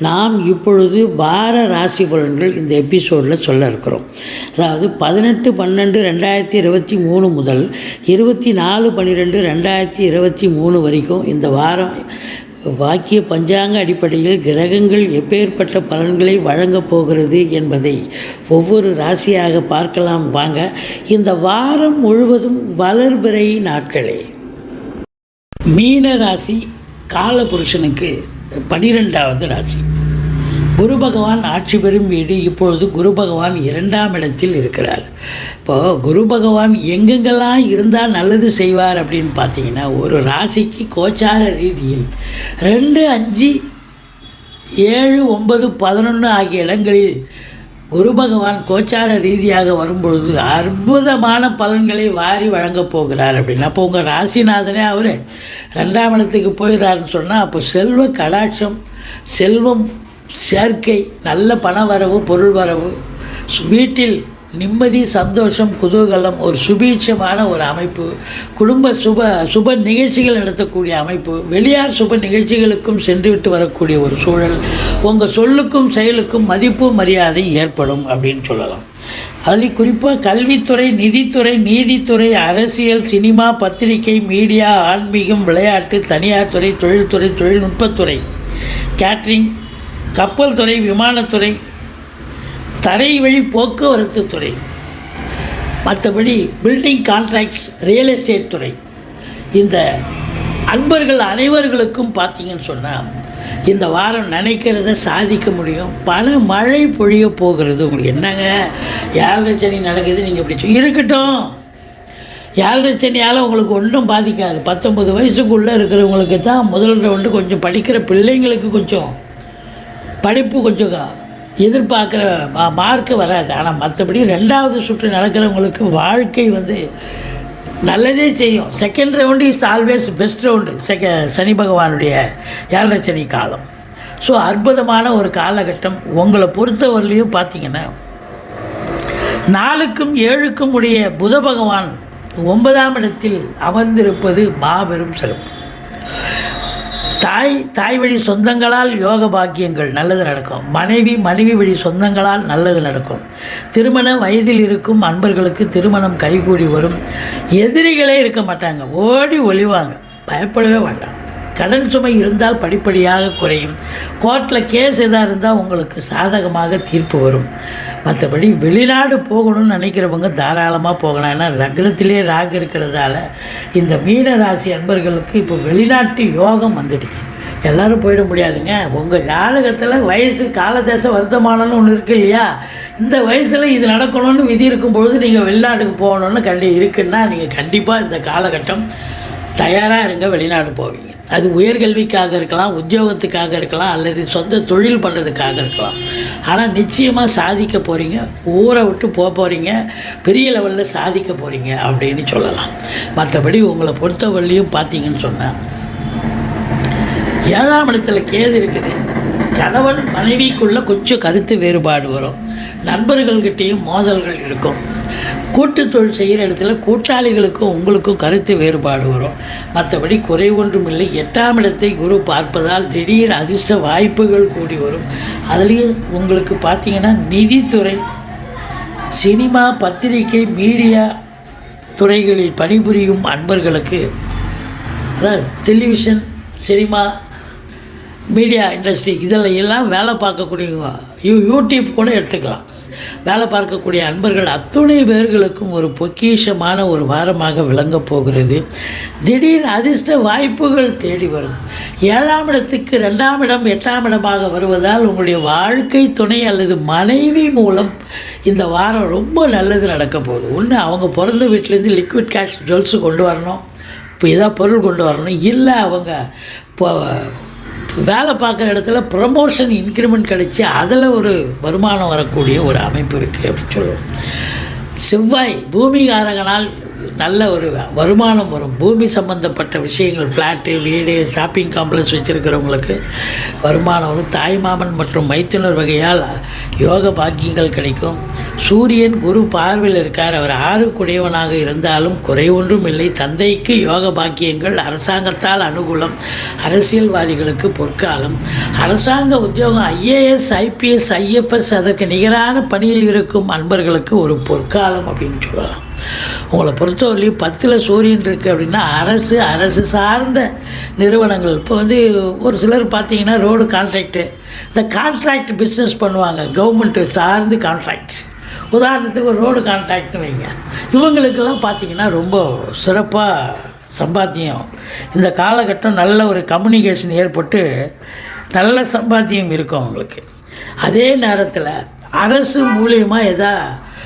நாம் இப்பொழுது வார ராசி பலன்கள் இந்த எபிசோடில் சொல்ல இருக்கிறோம். அதாவது பதினெட்டு பன்னெண்டு ரெண்டாயிரத்தி இருபத்தி மூணு முதல் இருபத்தி நாலு பன்னிரெண்டு ரெண்டாயிரத்தி இருபத்தி மூணு வரைக்கும் இந்த வாரம் வாக்கிய பஞ்சாங்க அடிப்படையில் கிரகங்கள் எப்பேற்பட்ட பலன்களை வழங்கப் போகிறது என்பதை ஒவ்வொரு ராசியாக பார்க்கலாம். வாங்க இந்த வாரம் முழுவதும் வளர்பிறை நாட்களே. மீன ராசி காலபுருஷனுக்கு பனிரெண்டாவது ராசி. குரு பகவான் ஆட்சி பெறும் வீடு இப்பொழுது குரு பகவான் இரண்டாம் இடத்தில் இருக்கிறார். இப்போது குரு பகவான் எங்கெங்கெல்லாம் இருந்தால் நல்லது செய்வார் அப்படின்னு பார்த்தீங்கன்னா ஒரு ராசிக்கு கோச்சார ரீதியில் ரெண்டு அஞ்சு ஏழு ஒன்பது பதினொன்று ஆகிய இடங்களில் குரு பகவான் கோச்சார ரீதியாக வரும்பொழுது அற்புதமான பலன்களை வாரி வழங்கப் போகிறார் அப்படின்னு அப்போ உங்கள் ராசிநாதனே அவர் ரெண்டாம் இடத்துக்கு போயிடுறாருன்னு சொன்னால் அப்போ செல்வ கடாட்சம் செல்வம் சேர்க்கை நல்ல பண வரவு பொருள் வரவு வீட்டில் நிம்மதி சந்தோஷம் குதூகலம் ஒரு சுபீட்சமான ஒரு அமைப்பு குடும்ப சுப சுப நிகழ்ச்சிகள் நடத்தக்கூடிய அமைப்பு வெளியார் சுப நிகழ்ச்சிகளுக்கும் சென்றுவிட்டு வரக்கூடிய ஒரு சூழல் உங்கள் சொல்லுக்கும் செயலுக்கும் மதிப்பு மரியாதை ஏற்படும் அப்படின்னு சொல்லலாம். அதில் குறிப்பாக கல்வித்துறை நிதித்துறை நீதித்துறை அரசியல் சினிமா பத்திரிகை மீடியா ஆன்மீகம் விளையாட்டு தனியார் துறை தொழில்துறை தொழில்நுட்பத்துறை கேட்ரிங் கப்பல் துறை விமானத்துறை தரை வழி போக்குவரத்து துறை மற்றபடி பில்டிங் கான்ட்ராக்ட்ஸ் ரியல் எஸ்டேட் துறை. இந்த அன்பர்கள் அனைவர்களுக்கும் பார்த்தீங்கன்னு சொன்னால் இந்த வாரம் நினைக்கிறத சாதிக்க முடியும். பல மழை பொழிய போகிறது. உங்களுக்கு என்னங்க? ஏழரை சனி நடக்குது? நீங்கள் இப்படி சொல்லி இருக்கட்டும். ஏழரை சனியால் உங்களுக்கு ஒன்றும் பாதிக்காது. பத்தொம்பது வயசுக்குள்ளே இருக்கிறவங்களுக்கு தான் முதல் ரவுண்டு கொஞ்சம் படிக்கிற பிள்ளைங்களுக்கு கொஞ்சம் படிப்பு கொஞ்சம் எதிர்பார்க்குற மா மார்க்கு வராது. ஆனால் மற்றபடி ரெண்டாவது சுற்று நடக்கிறவங்களுக்கு வாழ்க்கை வந்து நல்லதே செய்யும். Second round is always best round செக Shani பகவானுடைய ஏழரை சனி காலம். ஸோ அற்புதமான ஒரு காலகட்டம். உங்களை பொறுத்தவரையிலையும் பார்த்தீங்கன்னா நாலுக்கும் ஏழுக்கும் உடைய புத பகவான் ஒன்பதாம் இடத்தில் அமர்ந்திருப்பது மாபெரும் சிறப்பு. தாய் தாய் வழி சொந்தங்களால் யோக பாக்கியங்கள் நல்லது நடக்கும். மனைவி மனைவி வழி சொந்தங்களால் நல்லது நடக்கும். திருமண வயதில் இருக்கும் அன்பர்களுக்கு திருமணம் கைகூடி வரும். எதிரிகளே இருக்க மாட்டாங்க. ஓடி ஒளிவாங்க. பயப்படவே மாட்டாங்க கடன் சுமை இருந்தால் படிப்படியாக குறையும். கோர்ட்டில் கேஸ் எதாக இருந்தால் உங்களுக்கு சாதகமாக தீர்ப்பு வரும். மற்றபடி வெளிநாடு போகணும்னு நினைக்கிறவங்க தாராளமாக போகலாம். ஏன்னா லக்னத்திலே ராகு இருக்கிறதால இந்த மீன ராசி அன்பர்களுக்கு இப்போ வெளிநாட்டு யோகம் வந்துடுச்சு. எல்லோரும் போயிட முடியாதுங்க. உங்கள் ஜாதகத்தில் வயசு காலதேச வருத்தமானன்னு ஒன்று இருக்கு இல்லையா? இந்த வயசில் இது நடக்கணும்னு விதி இருக்கும்பொழுது நீங்கள் வெளிநாட்டுக்கு போகணுன்னு கண்டி இருக்குன்னா நீங்கள் கண்டிப்பாக இந்த காலகட்டம் தயாராக இருங்க வெளிநாடு போவீங்க. அது உயர்கல்விக்காக இருக்கலாம் உத்தியோகத்துக்காக இருக்கலாம் அல்லது சொந்த தொழில் பண்ணுறதுக்காக இருக்கலாம். ஆனால் நிச்சயமாக சாதிக்க போகிறீங்க ஊரை விட்டு போக போகிறீங்க பெரிய லெவலில் சாதிக்க போகிறீங்க அப்படின்னு சொல்லலாம். மற்றபடி உங்களை பொறுத்தவரையிலையும் பார்த்தீங்கன்னு சொன்னால் ஏழாம் இடத்துல கேது இருக்குது. கணவன் மனைவிக்குள்ளே கொஞ்சம் கருத்து வேறுபாடு வரும். நண்பர்கள்கிட்டேயும் மோதல்கள் இருக்கும். கூட்டு தொழில் செய்கிற இடத்துல கூட்டாளிகளுக்கும் உங்களுக்கும் கருத்து வேறுபாடு வரும். மற்றபடி குறை ஒன்றும் இல்லை எட்டாம் இடத்தை குரு பார்ப்பதால் திடீர் அதிர்ஷ்ட வாய்ப்புகள் கூடி வரும். அதுலேயும் உங்களுக்கு பார்த்தீங்கன்னா நிதித்துறை சினிமா பத்திரிகை மீடியா துறைகளில் பணிபுரியும் அன்பர்களுக்கு அதாவது டெலிவிஷன் சினிமா மீடியா இண்டஸ்ட்ரி இதில் எல்லாம் வேலை பார்க்கக்கூடியவங்க. யூ யூடியூப் கூட எடுத்துக்கலாம். வேலை பார்க்கக்கூடிய அன்பர்கள் அத்துணை பேர்களுக்கும் ஒரு பொக்கிஷமான ஒரு வாரமாக விளங்கப் போகிறது. திடீர் அதிர்ஷ்ட வாய்ப்புகள் தேடி வரும். ஏழாம் இடத்துக்கு ரெண்டாம் இடம் எட்டாம் இடமாக வருவதால் உங்களுடைய வாழ்க்கை துணை அல்லது மனைவி மூலம் இந்த வாரம் ரொம்ப நல்லது நடக்க போகுது. ஒன்று அவங்க பிறந்த வீட்டிலேருந்து லிக்விட் கேஷ் ஜுவல்ஸு கொண்டு வரணும். இப்போ ஏதாவது பொருள் கொண்டு வரணும். இல்லை அவங்க இப்போ வேலை பார்க்குற இடத்துல ப்ரமோஷன் இன்க்ரிமெண்ட் கிடைச்சி அதில் ஒரு வருமானம் வரக்கூடிய ஒரு அமைப்பு இருக்குது அப்படின்னு சொல்லுவோம். செவ்வாய் பூமிகாரகனால் நல்ல ஒரு வருமானம் வரும். பூமி சம்பந்தப்பட்ட விஷயங்கள் ஃப்ளாட்டு வீடு ஷாப்பிங் காம்ப்ளெக்ஸ் வச்சுருக்கிறவங்களுக்கு வருமானம் வரும். தாய்மாமன் மற்றும் மைத்துனர் வகையால் யோக பாக்கியங்கள் கிடைக்கும். சூரியன் குரு பார்வையில் இருக்கார். அவர் ஆறு குடையவனாக இருந்தாலும் குறை ஒன்றும் இல்லை. தந்தைக்கு யோக பாக்கியங்கள் அரசாங்கத்தால் அனுகூலம். அரசியல்வாதிகளுக்கு பொற்காலம். அரசாங்க உத்தியோகம் ஐஏஎஸ் ஐபிஎஸ் ஐஎஃப்எஸ் அதற்கு நிகரான பணியில் இருக்கும் அன்பர்களுக்கு ஒரு பொற்காலம் அப்படின்னு சொல்லலாம். உங்களை பொறுத்தவரையிலையும் பத்தில் சூரியன் இருக்குது அப்படின்னா அரசு அரசு சார்ந்த நிறுவனங்கள். இப்போ வந்து ஒரு சிலர் பார்த்தீங்கன்னா ரோடு கான்ட்ராக்டு இந்த கான்ட்ராக்ட் பிஸ்னஸ் பண்ணுவாங்க கவர்மெண்ட்டு சார்ந்து கான்ட்ராக்ட் உதாரணத்துக்கு ஒரு ரோடு கான்ட்ராக்ட்னு வைங்க. இவங்களுக்கெல்லாம் பார்த்தீங்கன்னா ரொம்ப சிறப்பாக சம்பாத்தியம். இந்த காலகட்டம் நல்ல ஒரு கம்யூனிகேஷன் ஏற்பட்டு நல்ல சம்பாத்தியம் இருக்கும் அவங்களுக்கு. அதே நேரத்தில் அரசு மூலியமாக எதா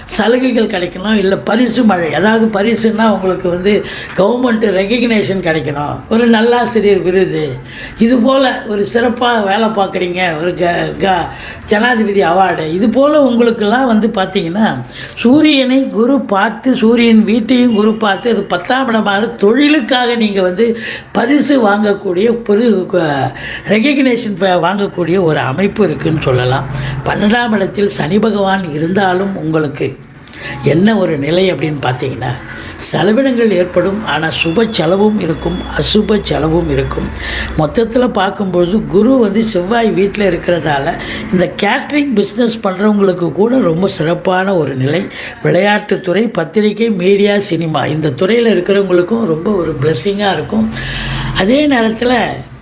சலுகைகள் கிடைக்கணும் இல்லை பரிசு மழை. அதாவது பரிசுன்னா உங்களுக்கு வந்து கவர்மெண்ட் ரெக்கக்னேஷன் கிடைக்கணும். ஒரு நல்லாசிரியர் விருது. இது போல் ஒரு சிறப்பாக வேலை பார்க்குறீங்க ஒரு க க ஜனாதிபதி அவார்டு. இது போல் உங்களுக்கெல்லாம் வந்து பார்த்தீங்கன்னா சூரியனை குரு பார்த்து சூரியன் வீட்டையும் குரு பார்த்து அது பத்தாம் இடமாக தொழிலுக்காக நீங்கள் வந்து பரிசு வாங்கக்கூடிய பொது ரெக்கக்னேஷன் வாங்கக்கூடிய ஒரு அமைப்பு இருக்குதுன்னு சொல்லலாம். பன்னெண்டாம் இடத்தில் சனி பகவான் இருந்தாலும் உங்களுக்கு என்ன ஒரு நிலை அப்படின்னு பார்த்தீங்கன்னா செலவினங்கள் ஏற்படும் ஆனால் சுப செலவும் இருக்கும் அசுப செலவும் இருக்கும். மொத்தத்தில் பார்க்கும்போது குரு வந்து செவ்வாய் வீட்டில் இருக்கிறதால இந்த கேட்ரிங் பிஸ்னஸ் பண்ணுறவங்களுக்கு கூட ரொம்ப சிறப்பான ஒரு நிலை. விளையாட்டுத்துறை பத்திரிகை மீடியா சினிமா இந்த துறையில் இருக்கிறவங்களுக்கும் ரொம்ப ஒரு பிளெஸ்ஸிங்காக இருக்கும். அதே நேரத்தில்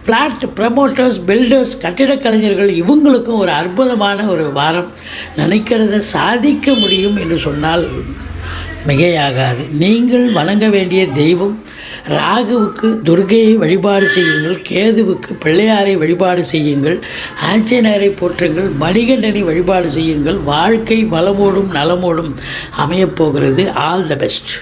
ஃப்ளாட் ப்ரமோட்டர்ஸ் பில்டர்ஸ் கட்டிடக் கலைஞர்கள் இவங்களுக்கும் ஒரு அற்புதமான ஒரு வாரம். நினைக்கிறத சாதிக்க முடியும் என்று சொன்னால் மிகையாகாது. நீங்கள் வணங்க வேண்டிய தெய்வம் ராகுவுக்கு துர்கையை வழிபாடு செய்யுங்கள் கேதுவுக்கு பிள்ளையாரை வழிபாடு செய்யுங்கள் ஆஞ்சநேயரை போற்றுங்கள் மணிகண்டனை வழிபாடு செய்யுங்கள் வாழ்க்கை வளமோடும் நலமோடும் அமையப்போகிறது ஆல் த பெஸ்ட்